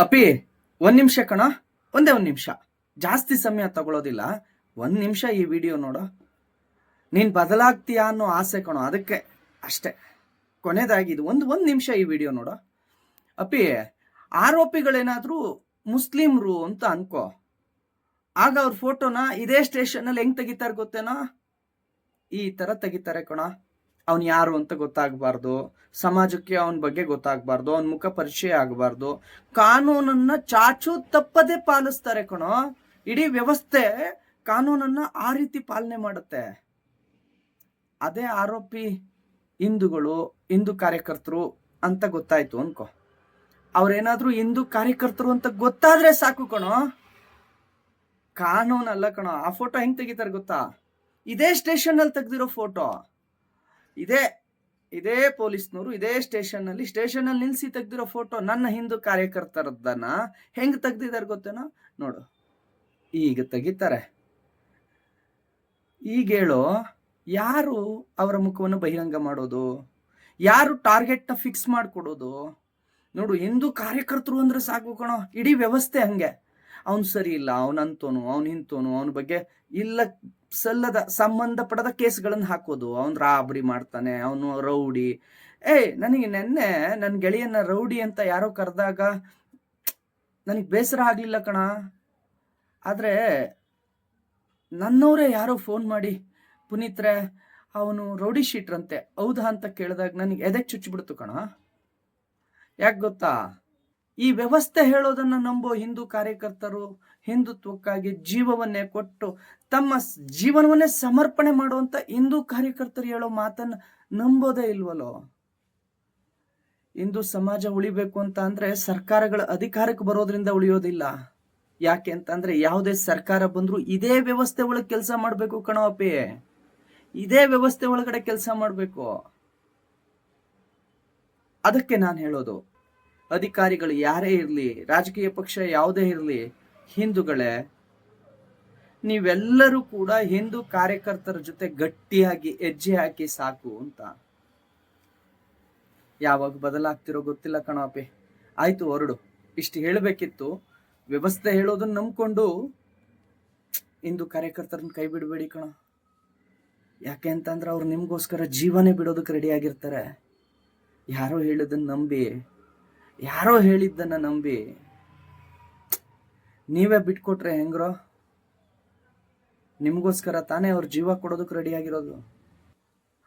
ಅಪಿ ಒಂದ್ ನಿಮಿಷ ಕಣ. ಒಂದೇ ಒಂದ್ ನಿಮಿಷ. ಜಾಸ್ತಿ ಸಮಯ ತಗೊಳ್ಳೋದಿಲ್ಲ ಒಂದ್ ನಿಮಿಷ ಈ ವಿಡಿಯೋ ನೋಡು. ನೀನ್ ಬದಲಾಗ್ತೀಯಾ ಅನ್ನೋ ಆಸೆ ಕಣೋ. ಅದಕ್ಕೆ ಅಷ್ಟೇ. ಕೊನೆದಾಗಿ ಇದು ಒಂದು, ಒಂದ್ ನಿಮಿಷ ಈ ವಿಡಿಯೋ ನೋಡು. ಅಪಿ ಆರೋಪಿಗಳೇನಾದ್ರೂ ಮುಸ್ಲಿಮ್ರು ಅಂತ ಅನ್ಕೋ. ಆಗ ಅವ್ರ ಫೋಟೋನ ಇದೇ ಸ್ಟೇಷನ್ ಅಲ್ಲಿ ಹೆಂಗ್ ತೆಗಿತಾರೆ ಗೊತ್ತೇನೋ? ಈ ತರ ತೆಗಿತಾರೆ ಕಣ. ಅವನ್ ಯಾರು ಅಂತ ಗೊತ್ತಾಗಬಾರ್ದು. ಸಮಾಜಕ್ಕೆ ಅವನ ಬಗ್ಗೆ ಗೊತ್ತಾಗಬಾರ್ದು. ಅವನ ಮುಖ ಪರಿಚಯ ಆಗಬಾರ್ದು. ಕಾನೂನನ್ನ ಚಾಚು ತಪ್ಪದೆ ಪಾಲಿಸ್ತಾರೆ ಕಣೋ. ಇಡೀ ವ್ಯವಸ್ಥೆ ಕಾನೂನನ್ನ ಆ ರೀತಿ ಪಾಲನೆ ಮಾಡುತ್ತೆ. ಅದೇ ಆರೋಪಿ ಹಿಂದೂಗಳು, ಹಿಂದೂ ಕಾರ್ಯಕರ್ತರು ಅಂತ ಗೊತ್ತಾಯ್ತು ಅನ್ಕೋ. ಅವ್ರೇನಾದ್ರೂ ಹಿಂದೂ ಕಾರ್ಯಕರ್ತರು ಅಂತ ಗೊತ್ತಾದ್ರೆ ಸಾಕು ಕಣೋ. ಕಾನೂನಲ್ಲ ಕಣೋ. ಆ ಫೋಟೋ ಹೆಂಗ್ ತೆಗಿತಾರೆ ಗೊತ್ತಾ? ಇದೇ ಸ್ಟೇಷನ್ ಅಲ್ಲಿ ತೆಗ್ದಿರೋ ಫೋಟೋ. ಇದೇ ಇದೇ ಪೊಲೀಸ್ನವರು, ಇದೇ ಸ್ಟೇಷನ್ ಅಲ್ಲಿ ಸ್ಟೇಷನ್ ಅಲ್ಲಿ ನಿಲ್ಸಿ ತೆಗ್ದಿರೋ ಫೋಟೋ ನನ್ನ ಹಿಂದೂ ಕಾರ್ಯಕರ್ತರದ್ದನ್ನ ಹೆಂಗ್ ತೆಗ್ದಿದ್ದಾರೆ ಗೊತ್ತೇನೋ? ನೋಡು. ಈಗ ತೆಗಿತಾರೆ. ಈಗ ಹೇಳೋ ಯಾರು ಅವರ ಮುಖವನ್ನು ಬಹಿರಂಗ ಮಾಡೋದು? ಯಾರು ಟಾರ್ಗೆಟ್ ಫಿಕ್ಸ್ ಮಾಡ್ಕೊಡೋದು? ನೋಡು, ಹಿಂದೂ ಕಾರ್ಯಕರ್ತರು ಅಂದ್ರೆ ಸಾಕು ಕಣೋ, ಇಡೀ ವ್ಯವಸ್ಥೆ ಹಂಗೆ. ಅವನು ಸರಿ ಇಲ್ಲ ಅವನಂತೋನು ಅವ್ನು ಹಿಂತೋನು ಅವನ ಬಗ್ಗೆ ಇಲ್ಲ ಸಲ್ಲದ, ಸಂಬಂಧಪಡದ ಕೇಸ್ಗಳನ್ನು ಹಾಕೋದು. ಅವನು ರಾಬರಿ ಮಾಡ್ತಾನೆ, ಅವನು ರೌಡಿ. ಏಯ್, ನನಗೆ ನೆನ್ನೆ ನನ್ನ ಗೆಳೆಯನ್ನ ರೌಡಿ ಅಂತ ಯಾರೋ ಕರೆದಾಗ, ನನಗೆ ಬೇಸರ ಆಗಲಿಲ್ಲ ಕಣ. ಆದರೆ ನನ್ನವರೇ ಯಾರೋ ಫೋನ್ ಮಾಡಿ, ಪುನೀತ್ರೆ, ಅವನು ರೌಡಿ ಶೀಟ್ರಂತೆ, ಹೌದಾ ಅಂತ ಕೇಳಿದಾಗ ನನಗೆ ಎದೆ ಚುಚ್ಚಿಬಿಡ್ತು ಕಣ. ಯಾಕೆ ಗೊತ್ತಾ? ಈ ವ್ಯವಸ್ಥೆ ಹೇಳೋದನ್ನ ನಂಬೋ ಹಿಂದೂ ಕಾರ್ಯಕರ್ತರು ಹಿಂದುತ್ವಕ್ಕಾಗಿ ಜೀವವನ್ನೇ ಕೊಟ್ಟು ತಮ್ಮ ಜೀವನವನ್ನೇ ಸಮರ್ಪಣೆ ಮಾಡುವಂತ ಹಿಂದೂ ಕಾರ್ಯಕರ್ತರು ಹೇಳೋ ಮಾತನ್ನ ನಂಬೋದೇ ಇಲ್ವಲ್ಲೋ? ಹಿಂದೂ ಸಮಾಜ ಉಳಿಬೇಕು ಅಂತ ಅಂದ್ರೆ ಸರ್ಕಾರಗಳ ಅಧಿಕಾರಕ್ಕೆ ಬರೋದ್ರಿಂದ ಉಳಿಯೋದಿಲ್ಲ. ಯಾಕೆ ಅಂತಂದ್ರೆ ಯಾವುದೇ ಸರ್ಕಾರ ಬಂದರೂ ಇದೇ ವ್ಯವಸ್ಥೆ ಒಳಗೆ ಕೆಲಸ ಮಾಡಬೇಕು ಕಣೋ ಇದೇ ವ್ಯವಸ್ಥೆ ಒಳಗಡೆ ಕೆಲಸ ಮಾಡಬೇಕು. ಅದಕ್ಕೆ ನಾನು ಹೇಳೋದು. ಅಧಿಕಾರಿಗಳು ಯಾರೇ ಇರಲಿ, ರಾಜಕೀಯ ಪಕ್ಷ ಯಾವುದೇ ಇರಲಿ, ಹಿಂದೂಗಳೇ, ನೀವೆಲ್ಲರೂ ಕೂಡ ಹಿಂದೂ ಕಾರ್ಯಕರ್ತರ ಜೊತೆ ಗಟ್ಟಿಯಾಗಿ ಹೆಜ್ಜೆ ಹಾಕಿ ಸಾಕು ಅಂತ. ಯಾವಾಗ ಬದಲಾಗ್ತಿರೋ ಗೊತ್ತಿಲ್ಲ ಕಣಾಪಿ. ಆಯ್ತು, ಹೊರಡು. ಇಷ್ಟು ಹೇಳಬೇಕಿತ್ತು. ವ್ಯವಸ್ಥೆ ಹೇಳೋದನ್ನ ನಂಬಿಕೊಂಡು ಹಿಂದೂ ಕಾರ್ಯಕರ್ತರನ್ನ ಕೈ ಬಿಡಬೇಡಿ ಕಣ. ಯಾಕೆ ಅಂತಂದ್ರೆ ಅವ್ರು ನಿಮಗೋಸ್ಕರ ಜೀವನೇ ಬಿಡೋದಕ್ಕೆ ರೆಡಿ ಆಗಿರ್ತಾರೆ. ಯಾರೋ ಹೇಳೋದನ್ನ ನಂಬಿ ಯಾರೋ ಹೇಳಿದ್ದನ್ನ ನಂಬಿ. ನೀವೇ ಬಿಟ್ಕೊಟ್ರೆ ಹೆಂಗ್ರೋ? ನಿಮಗೋಸ್ಕರ ತಾನೇ ಅವ್ರ ಜೀವ ಕೊಡೋದಕ್ಕೆ ರೆಡಿ ಆಗಿರೋದು.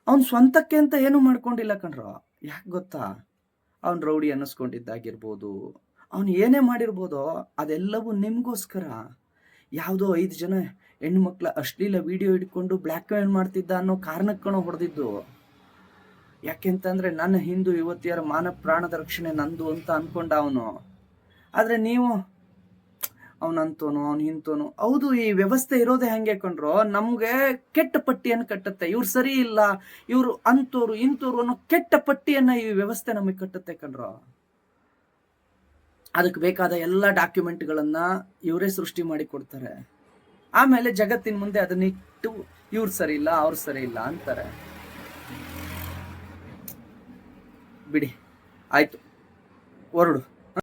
ಅವ್ನ್ ಸ್ವಂತಕ್ಕೆ ಅಂತ ಏನು ಮಾಡ್ಕೊಂಡಿಲ್ಲ ಕಣ್ರೋ. ಯಾಕೆ ಗೊತ್ತಾ? ಅವ್ನು ರೌಡಿ ಅನ್ನಿಸ್ಕೊಂಡಿದ್ದಾಗಿರ್ಬೋದು. ಅವ್ನು ಏನೇ ಮಾಡಿರ್ಬೋದೋ ಅದೆಲ್ಲವೂ ನಿಮಗೋಸ್ಕರ. ಯಾವುದೋ ಐದು ಜನ ಹೆಣ್ಮಕ್ಳ ಅಶ್ಲೀಲ ವಿಡಿಯೋ ಹಿಡ್ಕೊಂಡು ಬ್ಲ್ಯಾಕ್ ಮೇಲ್ ಮಾಡ್ತಿದ್ದ ಅನ್ನೋ ಕಾರಣಕ್ಕೆ ಹೊಡೆದಿದ್ದು. ಯಾಕೆಂತಂದ್ರೆ ನನ್ನ ಹಿಂದೂ ಯುವತಿಯರ ಮಾನ ಪ್ರಾಣದ ರಕ್ಷಣೆ ನಂದು ಅಂತ ಅನ್ಕೊಂಡ ಅವನು. ಆದ್ರೆ ನೀವು ಅವನಂತೋನು, ಅವನ್ ಇಂತೋನು ಹೌದು, ಈ ವ್ಯವಸ್ಥೆ ಇರೋದೇ ಹಂಗೆ ಕಂಡ್ರು ನಮ್ಗೆ ಕೆಟ್ಟ ಪಟ್ಟಿಯನ್ನು ಕಟ್ಟುತ್ತೆ. ಇವ್ರು ಸರಿ ಇಲ್ಲ, ಇವ್ರು ಅಂತೋರು, ಇಂತೋರು ಅನ್ನೋ ಕೆಟ್ಟ ಪಟ್ಟಿಯನ್ನ ಈ ವ್ಯವಸ್ಥೆ ನಮಗೆ ಕಟ್ಟುತ್ತೆ ಕಂಡ್ರು ಅದಕ್ಕೆ ಬೇಕಾದ ಎಲ್ಲ ಡಾಕ್ಯುಮೆಂಟ್ಗಳನ್ನ ಇವರೇ ಸೃಷ್ಟಿ ಮಾಡಿ ಕೊಡ್ತಾರೆ. ಆಮೇಲೆ ಜಗತ್ತಿನ ಮುಂದೆ ಅದನ್ನಿಟ್ಟು ಇವ್ರು ಸರಿ ಇಲ್ಲ, ಅವ್ರು ಸರಿ ಇಲ್ಲ ಅಂತಾರೆ. ಬಿಡಿ. ಆಯಿತು. ಹೊರಡು.